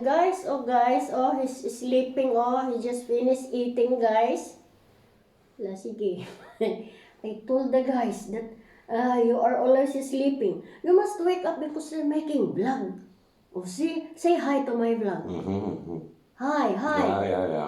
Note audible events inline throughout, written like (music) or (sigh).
Guys, oh guys, oh, he's sleeping, oh, he just finished eating, guys. Wala, sige. (laughs) I told the guys that uh, you are always sleeping. You must wake up because you're making vlog. Oh, see, say hi to my vlog. Mhm. Hi, hi. Ja, ja, ja.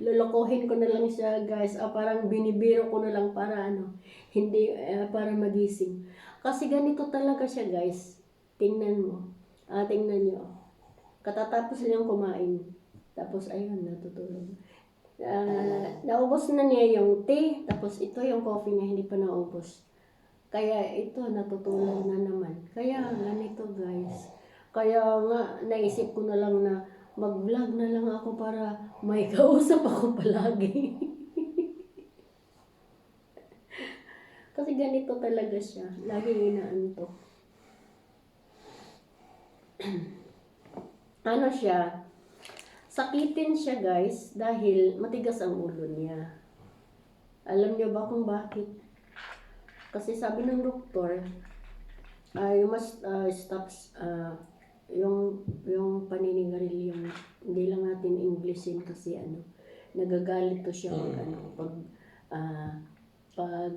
Lolokohin ko na lang siya, guys. Ah, parang binibiro ko na lang para ano, hindi, ah, para magising. Kasi ganito talaga siya, guys. Tingnan mo. Ah, tingnan nyo. Katatapos niyang kumain. Tapos, ayun, natutulog. Ah, naubos na niya yung tea. Tapos, ito yung coffee niya, hindi pa naubos. Kaya ito, natutulog na naman. Kaya ganito, guys. Kaya nga, naisip ko na lang na mag-vlog na lang ako para may (laughs) kausap ako palagi. (laughs) Kasi ganito talaga siya. Lagi inaantok. (clears throat) ano siya? Sakitin siya guys dahil matigas ang ulo niya. Alam niyo ba kung bakit? Kasi sabi ng doktor, uh, you must uh, stop uh, yung yung paninigarilyo. Hindi lang natin Englishin kasi ano, nagagalit to siya pag ano, pag ah, pag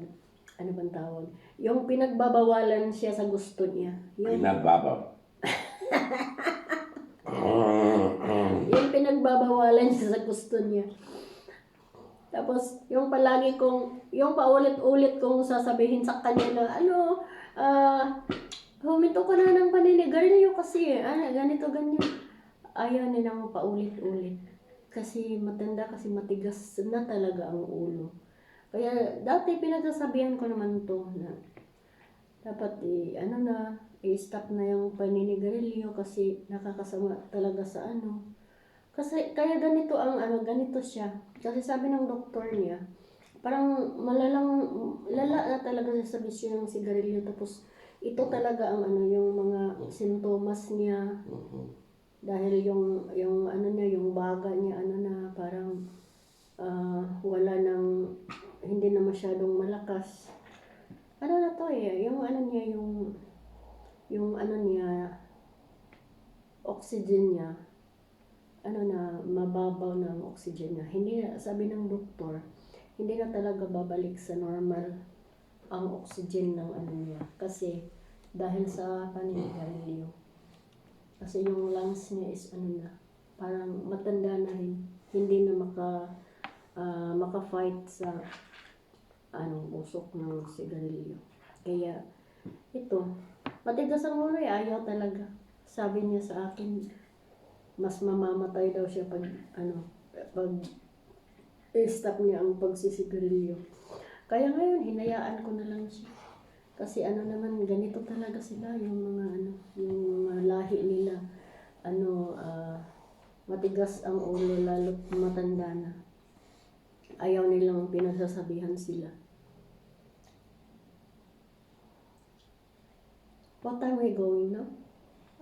ano bang tawag? Yung pinagbabawalan siya sa gusto niya. Yung, Pinagbaba. (laughs) yung pinagbabawalan siya sa gusto niya. Tapos, yung palagi kong, yung paulit-ulit kong sasabihin sa kanya na, ano, ah, huminto ka na ng paninigarilyo kasi, ah, ganito, ganyan. Ayaw niya nang paulit-ulit. Kasi matanda, kasi matigas na talaga ang ulo. Kaya, dati pinagsasabihan ko naman to na, dapat i ano na, i-stop na yung paninigarilyo kasi nakakasama talaga sa ano. Kasi kaya ganito ang ano, ganito siya. Kasi sabi ng doktor niya, parang malalang lala na talaga siya sa bisyo ng sigarilyo tapos ito talaga ang ano yung mga sintomas niya dahil yung yung ano niya yung baga niya ano na parang ah, wala nang hindi na masyadong malakas ano na to eh yung ano niya yung yung ano niya oxygen niya ano na mababaw na ang oxygen niya. Hindi na sabi ng doktor hindi na talaga babalik sa normal ang oxygen ng ano niya. Kasi dahil sa paninigarilyo. Kasi yung lungs niya is ano na parang matanda na rin. Hindi na maka ah, maka-fight sa anong usok ng sigarilyo kaya ito matigas ang ulo eh ayaw talaga sabi niya sa akin mas mamamatay daw siya pag ano pag stop niya ang pagsisigarilyo. Kaya ngayon hinayaan ko na lang siya. Kasi ano naman ganito talaga sila yung mga ano yung mga lahi nila ano ah, matigas ang ulo lalo matanda na. Ayaw nilang pinasasabihan sila. What time are we going now?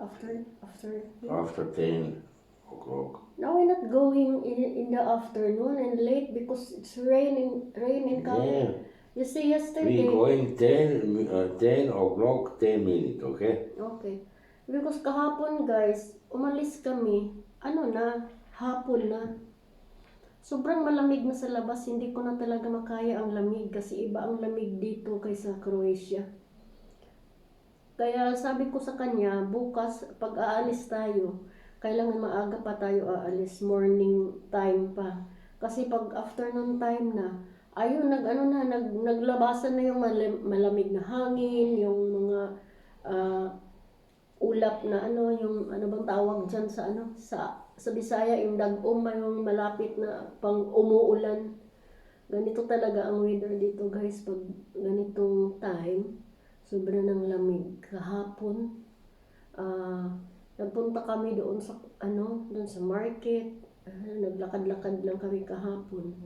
After after After 10 o'clock. Now we're not going in, in the afternoon and late because it's raining, raining coming. Yeah. You see yesterday. We going 10, mi- uh, 10 o'clock, 10 minutes, okay? Okay. Because kahapon guys, umalis kami, ano na, hapon na. Sobrang malamig na sa labas, hindi ko na talaga makaya ang lamig kasi iba ang lamig dito kaysa Croatia. Kaya sabi ko sa kanya, bukas pag aalis tayo, kailangan maaga pa tayo aalis, morning time pa. Kasi pag afternoon time na, ayun, nag, ano na, nag, naglabasan na yung malam- malamig na hangin, yung mga ah, ulap na ano, yung ano bang tawag dyan sa ano, sa, sa Bisaya, yung dagom, yung malapit na pang umuulan. Ganito talaga ang weather dito guys, pag ganitong time, sobra ng lamig. Kahapon, ah, nagpunta kami doon sa, ano, doon sa market, Ah, naglakad-lakad lang kami kahapon.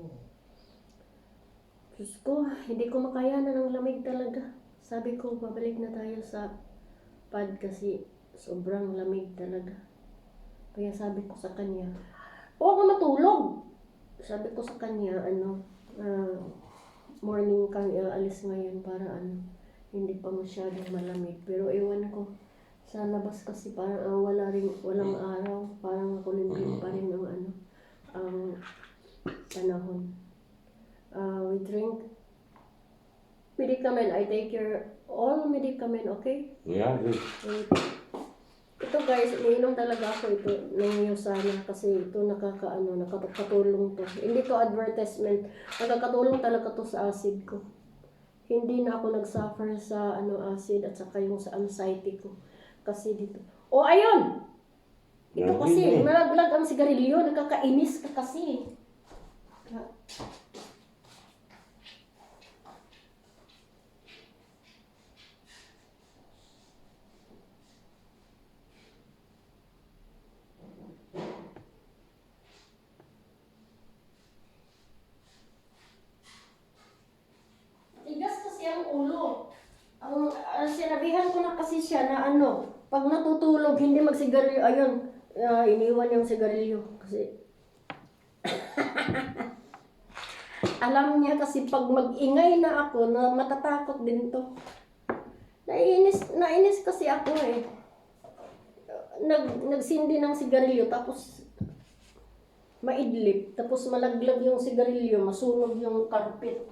Diyos ko, hindi ko makayanan ng lamig talaga. Sabi ko, babalik na tayo sa pad kasi sobrang lamig talaga. Kaya sabi ko sa kanya, huwag ka matulog. Sabi ko sa kanya, ano, ah, morning ka, alis ngayon para ano, hindi pa masyadong malamig. Pero ewan ko, Sa labas kasi parang ah, wala rin, walang araw. Parang kulimlim pa rin ang ano, ang panahon. Uh, we drink medicament. I take your all medicament, okay? Yeah. Wait. Ito guys, iniinom talaga ako ito ng Yosana kasi ito nakakaano, nakakatulong to. Hindi to advertisement. Nakakatulong talaga to sa acid ko. Hindi na ako nag-suffer sa ano acid at saka yung sa anxiety ko. Kasi dito. Oh, ayun! Ito kasi, malaglag ang sigarilyo. Nakakainis ka kasi. Ah. Tigas kasi ang ulo. Ang ah, sinabihan ko na kasi siya na ano, pag hindi magsigarilyo. Ayun, ah, iniwan yung sigarilyo. Kasi, (coughs) alam niya kasi pag mag-ingay na ako, na matatakot din to. Nainis, nainis kasi ako eh. Nag, nagsindi ng sigarilyo, tapos maidlip, tapos malaglag yung sigarilyo, masunog yung carpet.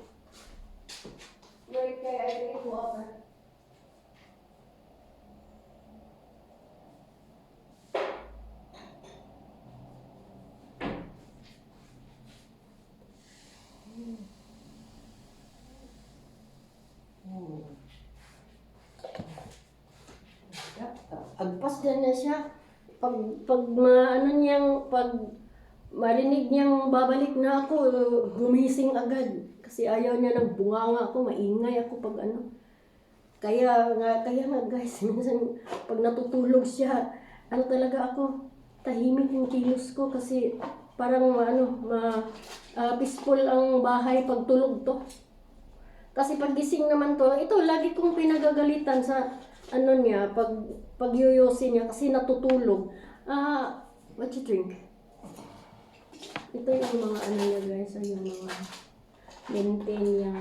Wait, kaya I drink water. Agpas din na siya. Pag, pag maano niyang, pag marinig niyang babalik na ako, gumising agad. Kasi ayaw niya ng bunganga ako, maingay ako pag ano. Kaya nga, kaya nga guys, (laughs) minsan pag natutulog siya, ano talaga ako, tahimik yung kilos ko kasi parang ano, ma, ah, peaceful ang bahay pag tulog to. Kasi pag gising naman to, ito lagi kong pinagagalitan sa ano niya, pag pagyuyosin niya kasi natutulog. Ah, what you drink? Ito yung mga ano niya guys, ay yung mga maintain yung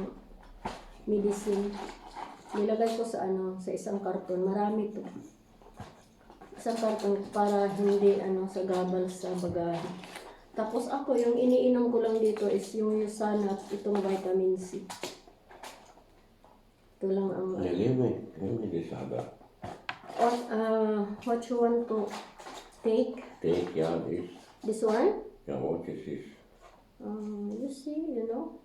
medicine. Nilagay ko sa ano, sa isang karton. Marami to. Isang karton para hindi ano sa gabal sa bagahe. Tapos ako, yung iniinom ko lang dito is yung Yusana at itong vitamin C. Ito lang ang give me this other. What, uh, what you want to take? Take, yeah, this. This one? Yeah, what is this? Um, you see, you know?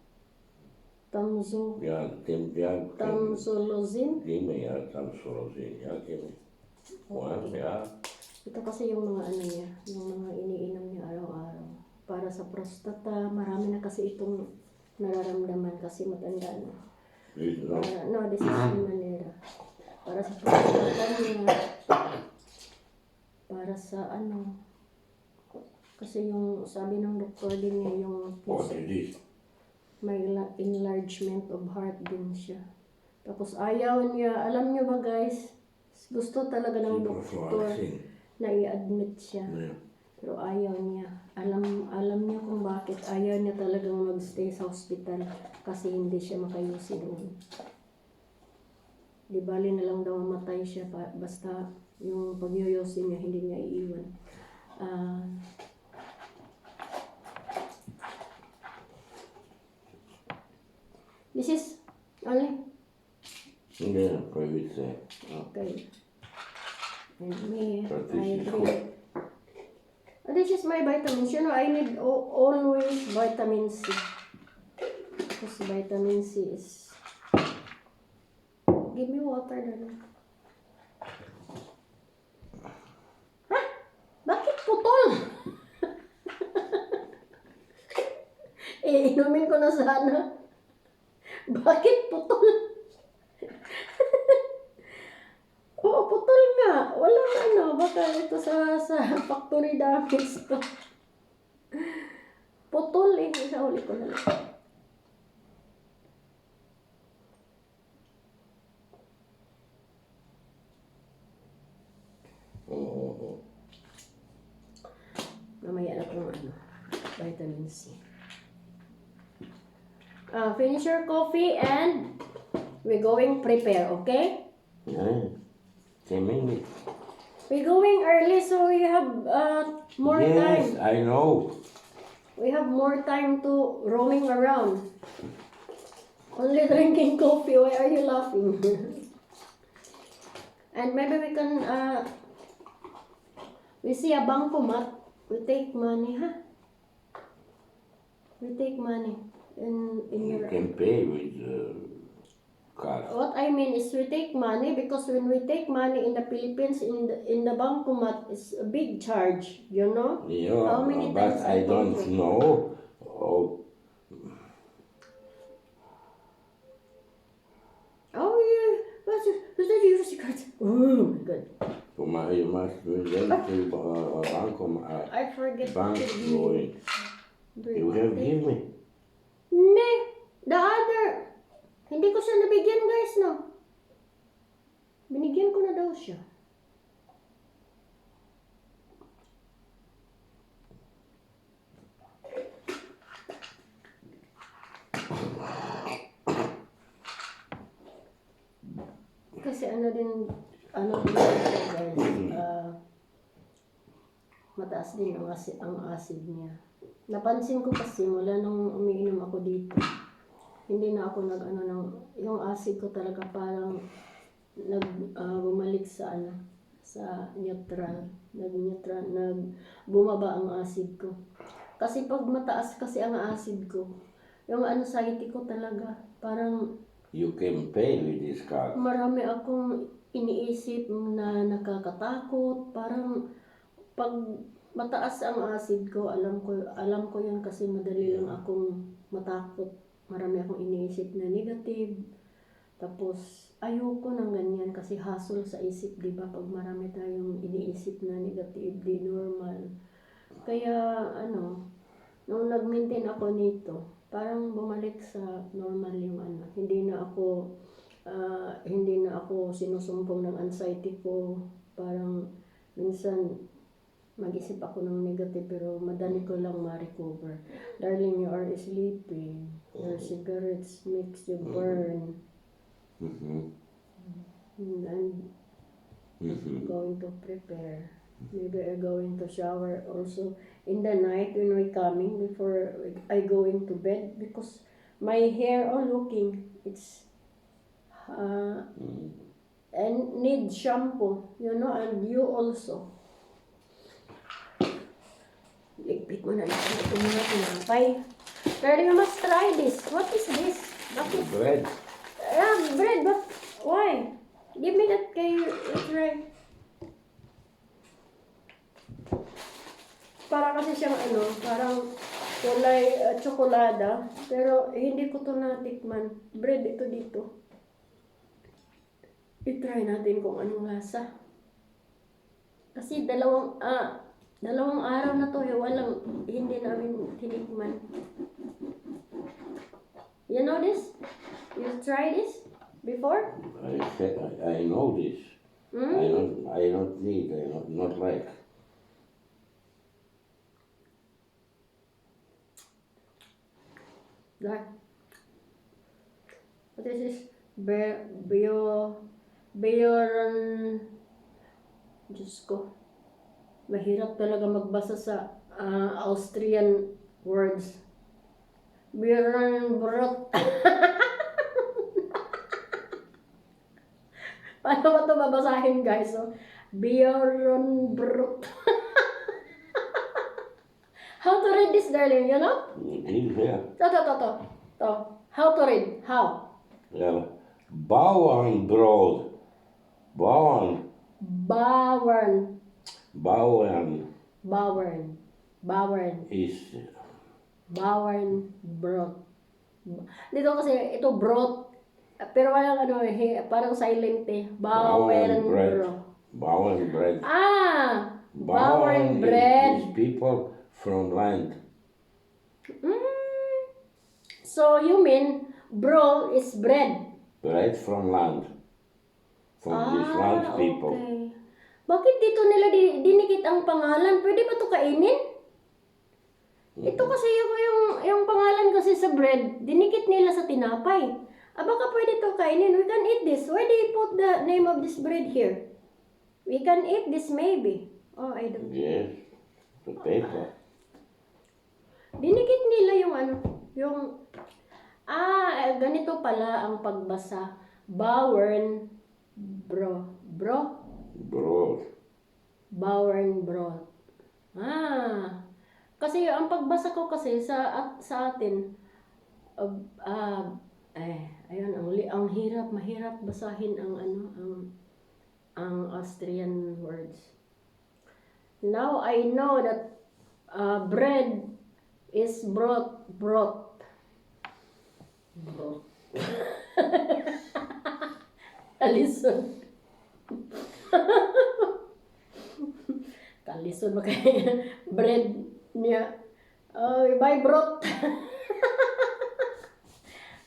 Tamzo, Yeah, Tim, yeah, Tim. tamsolozin. Give me, yeah, some sorozin. Yeah, give me. One, yeah. Ito kasi yung mga ano niya, yung mga iniinom niya araw-araw. Para sa prostata, marami na kasi itong nararamdaman kasi matanda na. This, no. Para, no, this is in Manila. Para sa niya, (coughs) para sa ano, kasi yung sabi ng doktor din niya, yung is this? may la- enlargement of heart din siya. Tapos ayaw niya, alam niyo ba guys, gusto talaga ng doktor na i-admit siya. Yeah. Pero ayaw niya. Alam alam niya kung bakit ayaw niya talagang magstay sa hospital kasi hindi siya makayusi doon. Di bali na lang daw mamatay siya pa, basta yung pagyoyosi niya hindi niya iiwan. Ah, this is only Yeah, private say. Okay. And me, I This is my vitamins. You know, I need always vitamin C. Because vitamin C is... Give me water, Dada. Ha? Bakit putol? (laughs) eh, inumin ko na sana. Bakit putol? (laughs) Oo, putol nga. Walang ano, baka ito sa, sa factory damage to. Putol eh. Sa huli ko na lang. C. Uh, finish your coffee and we're going prepare, okay? yeah. Ten minutes. we going early so we have uh, more yes, time. I know. We have more time to roaming around. Only drinking coffee. Why are you laughing? (laughs) and maybe we can, uh, we see a bancomat. We take money, huh? We take money in, in You your... can pay with uh, card. What I mean is we take money because when we take money in the Philippines, in the, in the bancomat, it's a big charge, you know? Yeah, How many but times I don't told know. Oh, Oh yeah, what's it? Who's that your secret? (laughs) Oh my god. you mu- you must be bank I forget bank to be- going. You have give me. Hindi. The other. Hindi ko siya nabigyan guys, no? Binigyan ko na daw siya. Kasi ano din, ano din guys, ah, mataas din ang, acid, ang acid niya. Napansin ko kasi mula nung umiinom ako dito, hindi na ako nag ano ng yung acid ko talaga parang nag ah, bumalik sa ano sa neutral. Nag neutral nag bumaba ang acid ko. Kasi pag mataas kasi ang acid ko yung anxiety ko talaga parang You can pay with this card. marami akong iniisip na nakakatakot. Parang pag mataas ang acid ko. Alam ko alam ko yun kasi madali lang akong matakot. Marami akong iniisip na negative. Tapos ayoko ng ganyan kasi hassle sa isip di ba? Pag marami tayong iniisip na negative di normal. Kaya ano nung nag-maintain ako nito parang bumalik sa normal yung ano. Hindi na ako ah, hindi na ako sinusumpong ng anxiety ko. Parang minsan mag-isip ako ng negative pero madali ko lang ma-recover. Darling, you are sleeping. Your cigarettes makes you burn. Mm-hmm. And I'm Mm-hmm. going to prepare. Maybe I'm going to shower also in the night when we coming before I going to bed because my hair all looking it's uh, and need shampoo you know and you also ligpit mo na lang ito muna tinapay Darling, you must try this. What is this? Bakit? Bread. Ah, bread, but why? Give me that kay try. Para kasi siyang ano, parang kulay uh, tsokolada. Pero hindi ko to natikman. Bread ito dito. I-try natin kung anong lasa. Kasi dalawang, ah, dalawang araw na to, eh, walang, hindi namin tinikman. You know this? You try this before? I said I, I know this. Hmm? I not I not need. I not not like. That. What is this? Be- bio... Bioran... Diyos ko. Mahirap talaga magbasa sa ah, Austrian words. Bioran brot. (laughs) Paano ba ito babasahin guys? So, Bioran brot. (laughs) How to read this darling, you know? Here. To, to, to, to. To. How to read? How? Yeah. Bauernbrot. Bauern. Bawern. Bauern Bawern. Bawern. is Bawern brot. Dito kasi ito brot. Pero walang ano eh, parang silent eh. Bawern bread. brot. Bauern bread. Ah! Is- bread. is people from land. Mm. So you mean bro is bread? Bread from land. From these land people. Ah, okay. Bakit dito nila di- dinikit ang pangalan? Pwede ba ito kainin? Ito kasi yung, yung, yung pangalan kasi sa bread, dinikit nila sa tinapay. Ah, baka pwede ito kainin. We can eat this. Why do you put the name of this bread here? We can eat this maybe. Oh, I don't. Yes. The paper. Dinikit nila yung ano, yung, ah, ganito pala ang pagbasa. Bawern, bro, bro, Broad. Bawern broth. Ah, kasi ang pagbasa ko kasi sa at, sa atin, uh, ah, eh, ayun, ang, ang hirap, mahirap basahin ang ano, ang, ang Austrian words. Now I know that uh, bread is broth, broth. Broth. (laughs) Alison. Kalison ba kaya (laughs) bread niya? Oh, by broth. (laughs)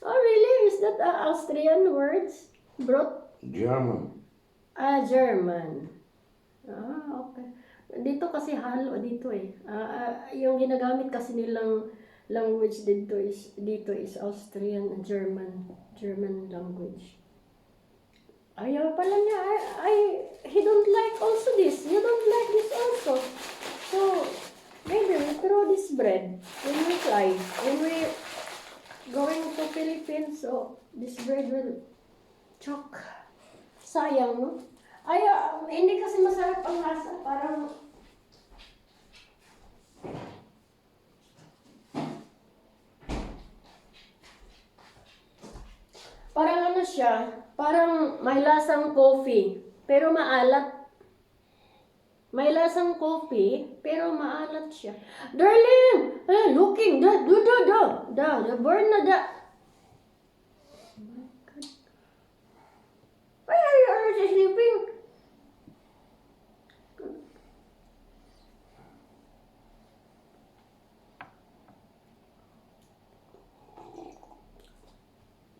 oh, really? Is that uh, Austrian words? Broth? German. Ah, German. Ah, okay. Dito kasi halo dito eh. Ah, ah, yung ginagamit kasi nilang language dito is dito is Austrian and German German language. Ayaw pala niya. I, I, he don't like also this. You don't like this also. So, maybe we throw this bread when we fly. When we going to Philippines, so this bread will choke. Sayang, no? Ay, ah, hindi kasi masarap ang lasa. Parang, parang ano siya, parang may lasang coffee, pero maalat. May lasang coffee, pero maalat siya. Darling! Eh, looking! Da, da, da, da! Da, da, burn na da! Why are you already sleeping?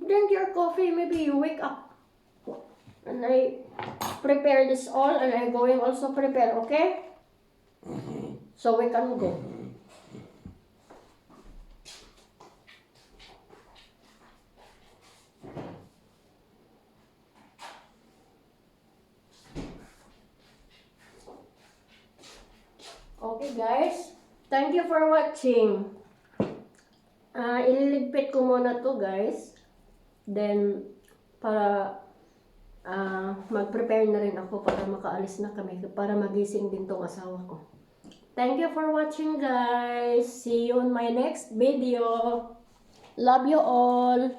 Drink your coffee, maybe you wake up. And I prepare this all and I'm going also prepare, okay? So we can go. Guys, thank you for watching. Ah, ililigpit ko muna to guys. Then, para ah, mag-prepare na rin ako para makaalis na kami, para magising din tong asawa ko. Thank you for watching guys. See you on my next video. Love you all.